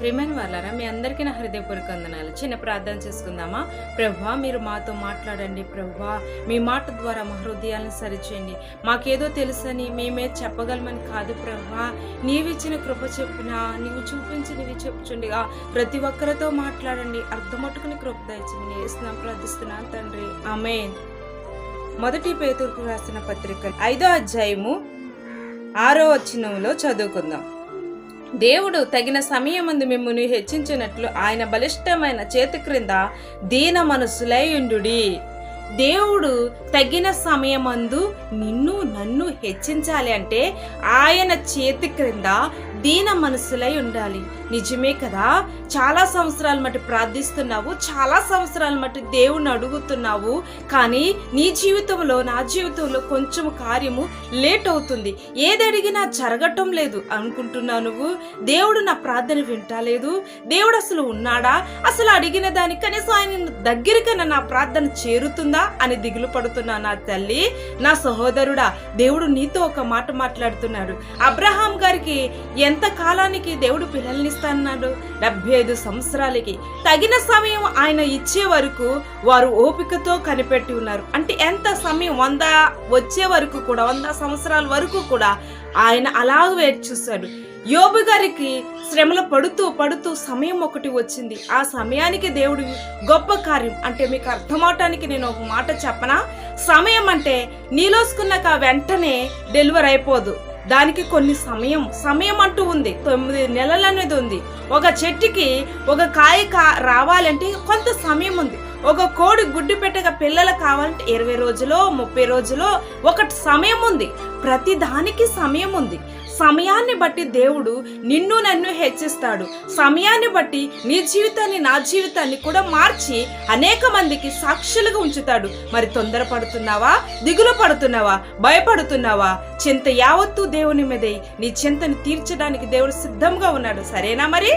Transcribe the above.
ప్రేమన్ వాళ్ళారా మీ అందరికీ నా హృదయపూర్వక వందనాలు. చిన్న ప్రార్థన చేసుకుందామా? ప్రభా మీరు మాతో మాట్లాడండి ప్రభా. మీ మాట ద్వారా మా హృదయాలను సరిచేయండి. మాకేదో తెలుసని మేమే చెప్పగలమని కాదు ప్రభా. నీవిచ్చిన కృప చెప్పున నీవు చూపించి నీవి చెప్పుచుండిగా ప్రతి ఒక్కరితో మాట్లాడండి. అర్థమట్టుకుని కృప దయచింది వేస్తున్నాం ప్రార్థిస్తున్నాను తండ్రి. అమేన్ మొదటి పేతురుకు రాసిన పత్రిక ఐదో అధ్యాయము ఆరో వచ్చినంలో చదువుకుందాం. దేవుడు తగిన సమయమందు మిమ్మల్ని హెచ్చించినట్లు ఆయన బలిష్టమైన చేతి క్రింద దీన మనసులైయుండు దేవుడు తగిన సమయమందు నిన్ను నన్ను హెచ్చించాలి అంటే ఆయన చేతి క్రింద దీన మనసులై ఉండాలి. నిజమే కదా? చాలా సంవత్సరాల మటు ప్రార్థిస్తున్నావు చాలా సంవత్సరాల మటు దేవుణ్ణి అడుగుతున్నావు కానీ నీ జీవితంలో నా జీవితంలో కొంచెం కార్యము లేట్ అవుతుంది. ఏది అడిగినా జరగటం లేదు. అనుకుంటున్నావు నువ్వు? దేవుడు నా ప్రార్థన వింటలేదు దేవుడు అసలు ఉన్నాడా? అసలు అడిగిన దానికి కనీసం ఆయన దగ్గరికైనా నా ప్రార్థన చేరుతుందా అని దిగులు పడుతున్నా నా తల్లి నా సహోదరుడా దేవుడు నీతో ఒక మాట మాట్లాడుతున్నాడు. అబ్రహాం గారికి ఎంత కాలానికి దేవుడు పిల్లల్నిస్తాన్నాడు? డెబ్బై ఐదు సంవత్సరాలకి. తగిన సమయం ఆయన ఇచ్చే వరకు వారు ఓపికతో కనిపెట్టి ఉన్నారు. అంటే ఎంత సమయం? వంద వచ్చే వరకు కూడా వంద సంవత్సరాల వరకు కూడా ఆయన అలాగ వేచి చూశాడు. యోబు గారికి శ్రమలు పడుతూ పడుతూ సమయం ఒకటి వచ్చింది. ఆ సమయానికి దేవుడు గొప్ప కార్యం. అంటే మీకు అర్థమవటానికి నేను ఒక మాట చెప్పనా? సమయం అంటే నీలోసుకున్నాక వెంటనే డెలివర్ అయిపోదు. దానికి కొన్ని సమయం సమయం అంటూ ఉంది. తొమ్మిది నెలలు అనేది ఉంది. ఒక చెట్టుకి ఒక కాయ కా రావాలంటే కొంత సమయం ఉంది. ఒక కోడి గుడ్డు పెట్టగా పిల్లలు కావాలంటే ఇరవై రోజులో ముప్పై రోజులో ఒకటి సమయం ఉంది. ప్రతి దానికి సమయం ఉంది. సమయాన్ని బట్టి దేవుడు నిన్ను నన్ను హెచ్చిస్తాడు. సమయాన్ని బట్టి నీ జీవితాన్ని నా జీవితాన్ని కూడా మార్చి అనేక మందికి సాక్షులుగా ఉంచుతాడు. మరి తొందరపడుతున్నావా? దిగులు పడుతున్నావా? భయపడుతున్నావా? చింత యావత్తు దేవుని మీదే నీ చింతను తీర్చడానికి దేవుడు సిద్ధంగా ఉన్నాడు. సరేనా మరి?